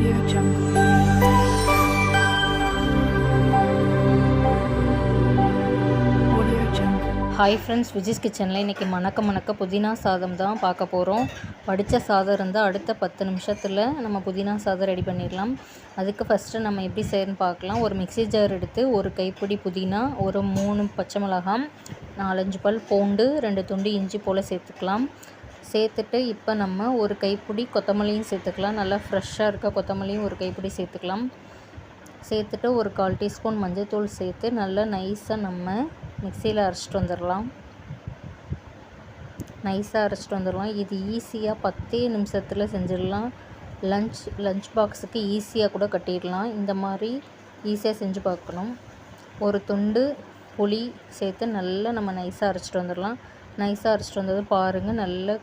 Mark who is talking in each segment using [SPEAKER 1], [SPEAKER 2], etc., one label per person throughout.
[SPEAKER 1] Audio Jungle. Audio Jungle.
[SPEAKER 2] Hi friends Viji's கிச்சனில் இன்றைக்கி மணக்க மணக்க புதினா சாதம் தான் பார்க்க போகிறோம் படித்த சாதம் இருந்தால் அடுத்த பத்து நிமிஷத்தில் நம்ம புதினா சாதம் ரெடி பண்ணிடலாம் அதுக்கு ஃபஸ்ட்டு நம்ம எப்படி செய்யணும்னு பார்க்கலாம் ஒரு மிக்ஸி ஜார் எடுத்து ஒரு கைப்பிடி புதினா ஒரு மூணு பச்சை மிளகாய் நாலஞ்சு பல் பூண்டு ரெண்டு துண்டு இஞ்சி போல் சேர்த்துக்கலாம் சேர்த்துட்டு இப்போ நம்ம ஒரு கைப்பிடி கொத்தமல்லியும் சேர்த்துக்கலாம். நல்லா ஃப்ரெஷ்ஷாக இருக்க கொத்தமல்லியும் ஒரு கைப்பிடி சேர்த்துக்கலாம். சேர்த்துட்டு ஒரு கால் டீஸ்பூன் மஞ்சள்தூள் சேர்த்து நல்லா நைஸாக நம்ம மிக்சியில் அரைச்சிட்டு வந்துடலாம். நைஸாக அரைச்சிட்டு வந்துடலாம். இது ஈஸியாக பத்தே நிமிஷத்தில் செஞ்சிடலாம். லஞ்ச் லஞ்ச் பாக்ஸுக்கு ஈஸியாக கூட கட்டிடலாம். இந்த மாதிரி ஈஸியாக செஞ்சு பார்க்கணும். ஒரு துண்டு புளி சேர்த்து நல்லா நம்ம நைஸாக அரைச்சிட்டு வந்துடலாம். நைஸாக அரைச்சிட்டு வந்தது பாருங்கள் நல்ல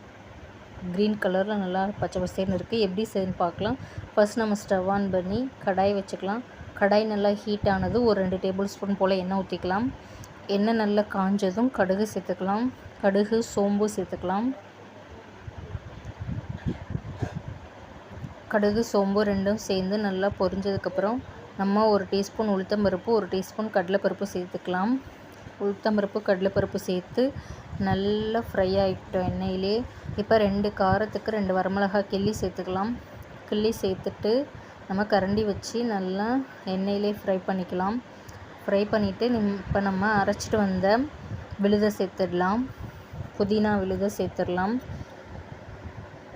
[SPEAKER 2] க்ரீன் கலரில் நல்லா பச்சை பசேர்னு இருக்குது எப்படி செய்யணும்னு பார்க்கலாம். ஃபர்ஸ்ட் நம்ம ஸ்டவ் ஆன் பண்ணி கடாய் வச்சுக்கலாம். கடாய் நல்லா ஹீட் ஆனது ஒரு ரெண்டு டேபிள் ஸ்பூன் போல் எண்ணெய் ஊற்றிக்கலாம் எண்ணெய் நல்லா காஞ்சதும் கடுகு சேர்த்துக்கலாம். கடுகு சோம்பு சேர்த்துக்கலாம். கடுகு சோம்பு ரெண்டும் சேர்ந்து நல்லா பொரிஞ்சதுக்கப்புறம் நம்ம ஒரு டீஸ்பூன் உளுத்தம்பருப்பு ஒரு டீஸ்பூன் கடலைப்பருப்பு சேர்த்துக்கலாம். உளுத்தம்பருப்பு கடலைப்பருப்பு சேர்த்து நல்லா ஃப்ரை ஆகிட்டோம் எண்ணெயிலே. இப்போ ரெண்டு காரத்துக்கு ரெண்டு வரமிளகாய் கிள்ளி சேர்த்துக்கலாம். கிள்ளி சேர்த்துட்டு நம்ம கரண்டி வச்சு நல்லா எண்ணெயிலே ஃப்ரை பண்ணிக்கலாம். ஃப்ரை பண்ணிவிட்டு நிம் இப்போ நம்ம அரைச்சிட்டு வந்த விழுதை சேர்த்துடலாம். புதினா விழுதை சேர்த்துடலாம்.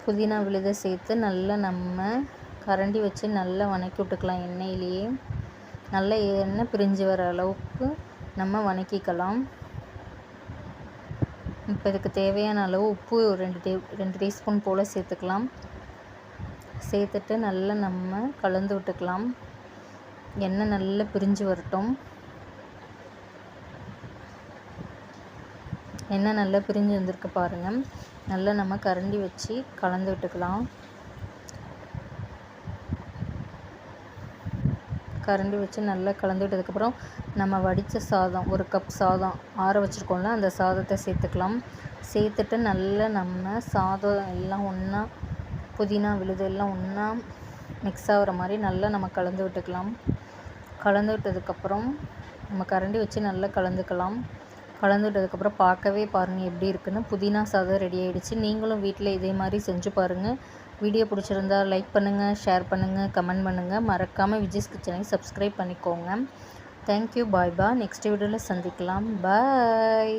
[SPEAKER 2] புதினா விழுதை சேர்த்து நல்லா நம்ம கரண்டி வச்சு நல்லா வணக்கி விட்டுக்கலாம் எண்ணெயிலேயே. நல்லா எண்ணெய் பிரிஞ்சு வர அளவுக்கு நம்ம வணக்கிக்கலாம். இப்போ இதுக்கு தேவையான அளவு உப்பு ரெண்டு டே ரெண்டு டீஸ்பூன் போல் சேர்த்துக்கலாம். சேர்த்துட்டு நல்லா நம்ம கலந்து விட்டுக்கலாம். எண்ணெய் நல்லா பிரிஞ்சு வரட்டும். எண்ணெய் நல்லா பிரிஞ்சு வந்திருக்கு பாருங்கள் நல்லா நம்ம கரண்டி வச்சு கலந்து விட்டுக்கலாம். கரண்டி வச்சு நல்லா கலந்து விட்டதுக்கப்புறம் நம்ம வடித்த சாதம் ஒரு கப் சாதம் ஆற வச்சுருக்கோம்ல அந்த சாதத்தை சேர்த்துக்கலாம். சேர்த்துட்டு நல்லா நம்ம சாதம் எல்லாம் ஒன்றா புதினா விழுது எல்லாம் ஒன்றா மிக்ஸ் ஆகிற மாதிரி நல்லா நம்ம கலந்து விட்டுக்கலாம். கலந்து விட்டதுக்கப்புறம் நம்ம கரண்டி வச்சு நல்லா கலந்துக்கலாம். கலந்து விட்டதுக்கப்புறம் பார்க்கவே பாருங்கள் எப்படி இருக்குன்னு. புதினா சாதம் ரெடி ஆகிடுச்சு நீங்களும் வீட்டில் இதே மாதிரி செஞ்சு பாருங்கள் வீடியோ பிடிச்சிருந்தா லைக் பண்ணுங்கள் ஷேர் பண்ணுங்கள் கமெண்ட் பண்ணுங்கள் மறக்காமல் விஜய்ஸ் கிச்சனை சப்ஸ்கிரைப் பண்ணிக்கோங்க. தேங்க்யூ பாய் பா நெக்ஸ்ட் வீடியோவில் சந்திக்கலாம். பாய்